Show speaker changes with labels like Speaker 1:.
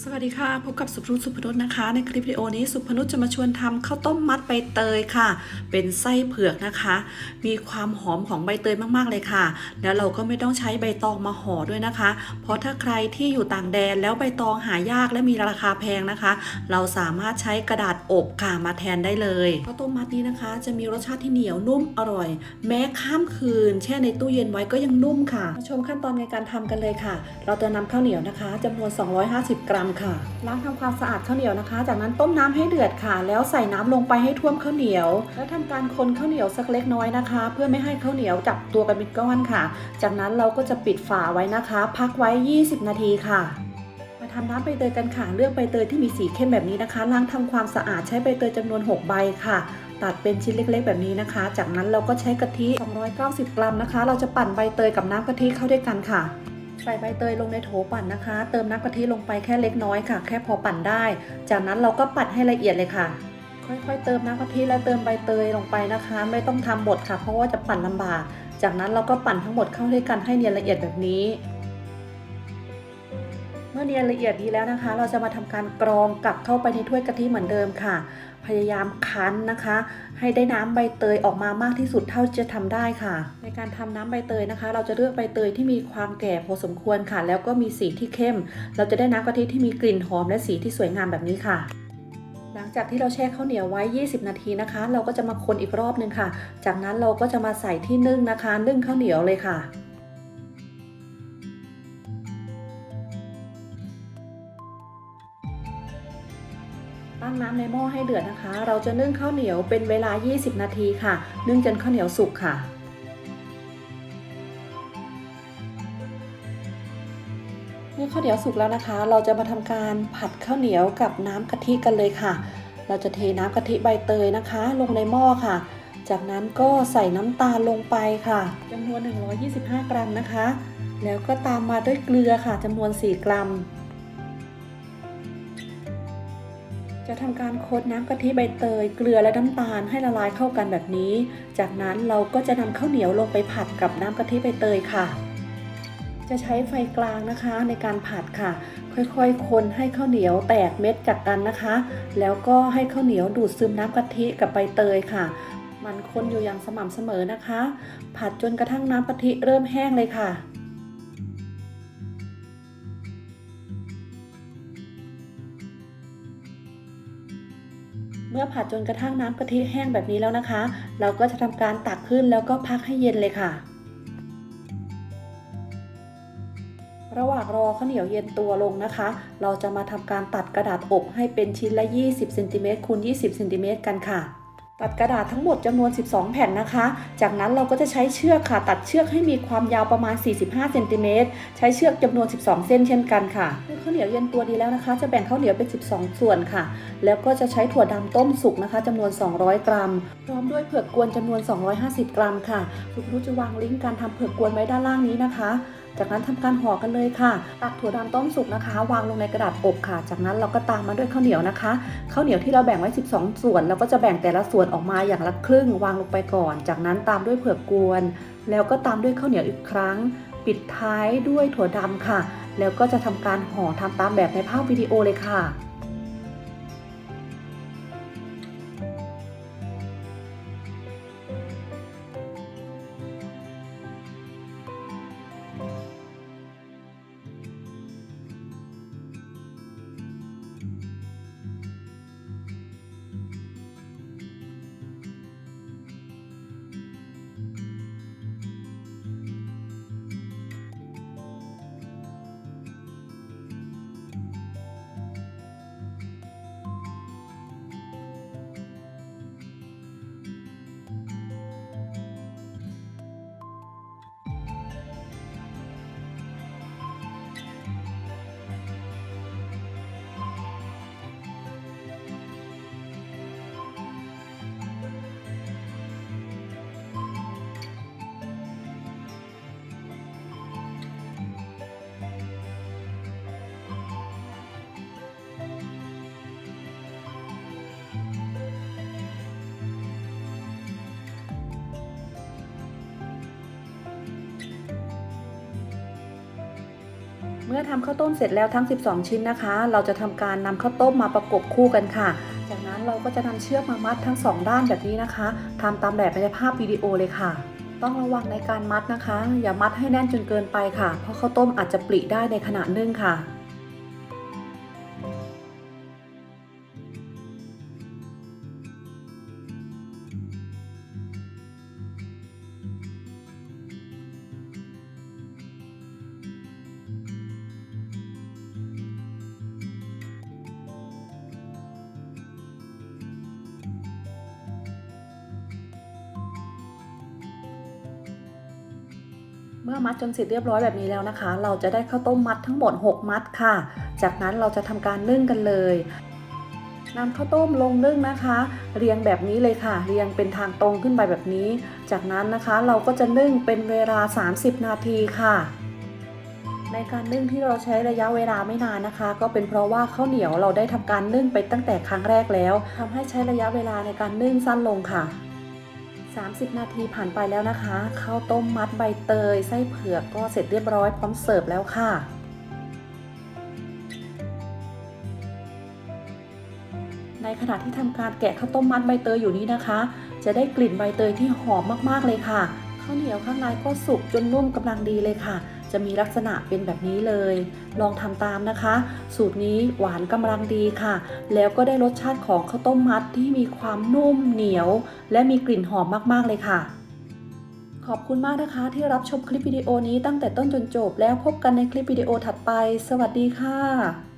Speaker 1: สวัสดีค่ะ พบกับสุภนุชสุภนุชนะคะ ในคลิปวิดีโอนี้สุภนุชจะมาชวนทำข้าวต้มมัดใบเตยค่ะ เป็นไส้เผือกนะคะ มีความหอมของใบเตยมากๆเลยค่ะ แล้วเราก็ไม่ต้องใช้ใบตองมาห่อด้วยนะคะ เพราะถ้าใครที่อยู่ต่างแดนแล้วใบตองหายากและมีราคาแพงนะคะ เราสามารถใช้กระดาษอบค่ะมาแทนได้เลยข้าวต้มมัดนี้นะคะ จะมีรสชาติที่เหนียวนุ่มอร่อย แม้ข้ามคืน แช่ในตู้เย็นไว้ก็ยังนุ่มค่ะมาชมขั้นตอนในการทำกันเลยค่ะ เราจะนำข้าวเหนียวนะคะจำนวน 250 กรัมค่ะ ล้างทำความสะอาดข้าวเหนียวนะคะ จากนั้นต้มน้ำให้เดือดค่ะ แล้วใส่น้ำลงไปให้ท่วมข้าวเหนียว แล้วทำการคนข้าวเหนียวสักเล็กน้อยนะคะ เพื่อไม่ให้ข้าวเหนียวจับตัวกันเป็นก้อนค่ะ จากนั้นเราก็จะปิดฝาไว้นะคะ พักไว้ 20 นาทีค่ะ มาทำน้ำใบเตยกันค่ะ เลือกใบเตยที่มีสีเข้มแบบนี้นะคะ ล้างทำความสะอาดใช้ใบเตยจำนวน 6 ใบค่ะตัดเป็นชิ้นเล็กๆ แบบนี้นะคะ จากนั้นเราก็ใช้กะทิ 290 กรัมนะคะ เราจะปั่นใบเตยกับน้ำกะทิเข้าด้วยกันค่ะ ใส่ใบเตยลงในโถปั่นนะคะ เติมน้ำกะทิลงไปแค่เล็กน้อยค่ะ แค่พอปั่นได้ จากนั้นเราก็ปั่นให้ละเอียดเลยค่ะ ค่อยๆ เติมน้ำกะทิและเติมใบเตยลงไปนะคะ ไม่ต้องทำหมดค่ะ เพราะว่าจะปั่นลำบาก จากนั้นเราก็ปั่นทั้งหมดเข้าด้วยกันให้เนียนละเอียดแบบนี้ เมื่อเนียนละเอียดดีแล้วนะคะ เราจะมาทำการกรองกลับเข้าไปในถ้วยกะทิเหมือนเดิมค่ะ พยายามคั้นนะคะ ให้ได้น้ำใบเตยออกมามากที่สุดเท่าจะทำได้ค่ะ ในการทำน้ำใบเตยนะคะ เราจะเลือกใบเตยที่มีความแก่พอสมควรค่ะ แล้วก็มีสีที่เข้ม เราจะได้น้ำกะทิที่มีกลิ่นหอมและสีที่สวยงามแบบนี้ค่ะหลังจากที่เราแช่ข้าวเหนียวไว้ 20 นาทีนะคะ เราก็จะมาคนอีกรอบนึงค่ะ จากนั้นเราก็จะมาใส่ที่นึ่งนะคะ นึ่งข้าวเหนียวเลยค่ะ ตั้งน้ำในหม้อให้เดือดนะคะ เราจะนึ่งข้าวเหนียวเป็นเวลา 20 นาทีค่ะ นึ่งจนข้าวเหนียวสุกค่ะ เมื่อข้าวเหนียวสุกแล้วนะคะ เราจะมาทำการผัดข้าวเหนียวกับน้ำกะทิกันเลยค่ะ เราจะเทน้ำกะทิใบเตยนะคะ ลงในหม้อค่ะ จากนั้นก็ใส่น้ำตาลลงไปค่ะจำนวน 125 กรัมนะคะ แล้วก็ตามมาด้วยเกลือค่ะจำนวน 4 กรัม จะทำการคนน้ำกะทิใบเตย เกลือและน้ำตาลให้ละลายเข้ากันแบบนี้ จากนั้นเราก็จะนำข้าวเหนียวลงไปผัดกับน้ำกะทิใบเตยค่ะ จะใช้ไฟกลางนะคะในการผัดค่ะ ค่อยๆ คนให้ข้าวเหนียวแตกเม็ดจากกันนะคะ แล้วก็ให้ข้าวเหนียวดูดซึมน้ำกะทิกับใบเตยค่ะ มันคนอยู่อย่างสม่ำเสมอนะคะ ผัดจนกระทั่งน้ำกะทิเริ่มแห้งเลยค่ะ เมื่อผัดจนกระทั่งน้ำกะทิแห้งแบบนี้แล้วนะคะ เราก็จะทำการตักขึ้นแล้วก็พักให้เย็นเลยค่ะ ระหว่างรอข้าวเหนียวเย็นตัวลงนะคะ เราจะมาทำการตัดกระดาษอบให้เป็นชิ้นละ 20เซนติเมตรคูณ20เซนติเมตรกันค่ะ ตัดกระดาษทั้งหมดจำนวน 12 แผ่นนะคะ จากนั้นเราก็จะใช้เชือกค่ะ ตัดเชือกให้มีความยาวประมาณ 45 เซนติเมตร ใช้เชือกจำนวน 12 เส้นเช่นกันค่ะเมื่อข้าวเหนียวเย็นตัวดีแล้วนะคะ จะแบ่งข้าวเหนียวเป็น 12 ส่วนค่ะ แล้วก็จะใช้ถั่วดำต้มสุกนะคะจำนวน 200 กรัม พร้อมด้วยเผือกกวนจำนวน 250 กรัมค่ะคุณรู้จะวางลิงก์การทำเผือกกวนไว้ด้านล่างนี้นะคะจากนั้นทำการห่อกันเลยค่ะตักถั่วดำต้มสุกนะคะ วางลงในกระดาษอบค่ะ จากนั้นเราก็ตามมาด้วยข้าวเหนียวนะคะข้าวเหนียวที่เราแบ่งไว้ 12 ส่วน เราก็จะแบ่งแต่ละส่วนออกมาอย่างละครึ่งวางลงไปก่อน จากนั้นตามด้วยเผือกกวน แล้วก็ตามด้วยข้าวเหนียวอีกครั้ง ปิดท้ายด้วยถั่วดำค่ะ แล้วก็จะทำการห่อทำตามแบบในภาพวิดีโอเลยค่ะ มื่อทำข้าวต้มเสร็จแล้วทั้ง 12 ชิ้นนะคะ เราจะทำการนำข้าวต้มมาประกบคู่กันค่ะ จากนั้นเราก็จะนำเชือกมามัดทั้งสองด้านแบบนี้นะคะทำตามแบบในภาพวิดีโอเลยค่ะ ต้องระวังในการมัดนะคะ อย่ามัดให้แน่นจนเกินไปค่ะ เพราะข้าวต้มอาจจะปริได้ในขณะนึ่งค่ะ เมื่อมัดจนเสร็จเรียบร้อยแบบนี้แล้วนะคะ เราจะได้ข้าวต้มมัดทั้งหมด 6 มัดค่ะ จากนั้นเราจะทำการนึ่งกันเลยนำข้าวต้มลงนึ่งนะคะ เรียงแบบนี้เลยค่ะ เรียงเป็นทางตรงขึ้นไปแบบนี้ จากนั้นนะคะเราก็จะนึ่งเป็นเวลา 30 นาทีค่ะ ในการนึ่งที่เราใช้ระยะเวลาไม่นานนะคะ ก็เป็นเพราะว่าข้าวเหนียวเราได้ทำการนึ่งไปตั้งแต่ครั้งแรกแล้วทำให้ใช้ระยะเวลาในการนึ่งสั้นลงค่ะ 30 นาทีผ่านไปแล้วนะคะข้าวต้มมัดใบเตย ไส้เผือกก็เสร็จเรียบร้อยพร้อมเสิร์ฟแล้วค่ะในขณะที่ทำการแกะข้าวต้มมัดใบเตยอยู่นี้นะคะ จะได้กลิ่นใบเตยที่หอมมากๆเลยค่ะ ข้าวเหนียวข้างในก็สุกจนนุ่มกำลังดีเลยค่ะ จะมีลักษณะเป็นแบบนี้เลย ลองทำตามนะคะ สูตรนี้หวานกำลังดีค่ะ แล้วก็ได้รสชาติของข้าวต้มมัดที่มีความนุ่มเหนียว และมีกลิ่นหอมมากๆเลยค่ะ ขอบคุณมากนะคะที่รับชมคลิปวิดีโอนี้ตั้งแต่ต้นจนจบแล้วพบกันในคลิปวิดีโอถัดไป สวัสดีค่ะ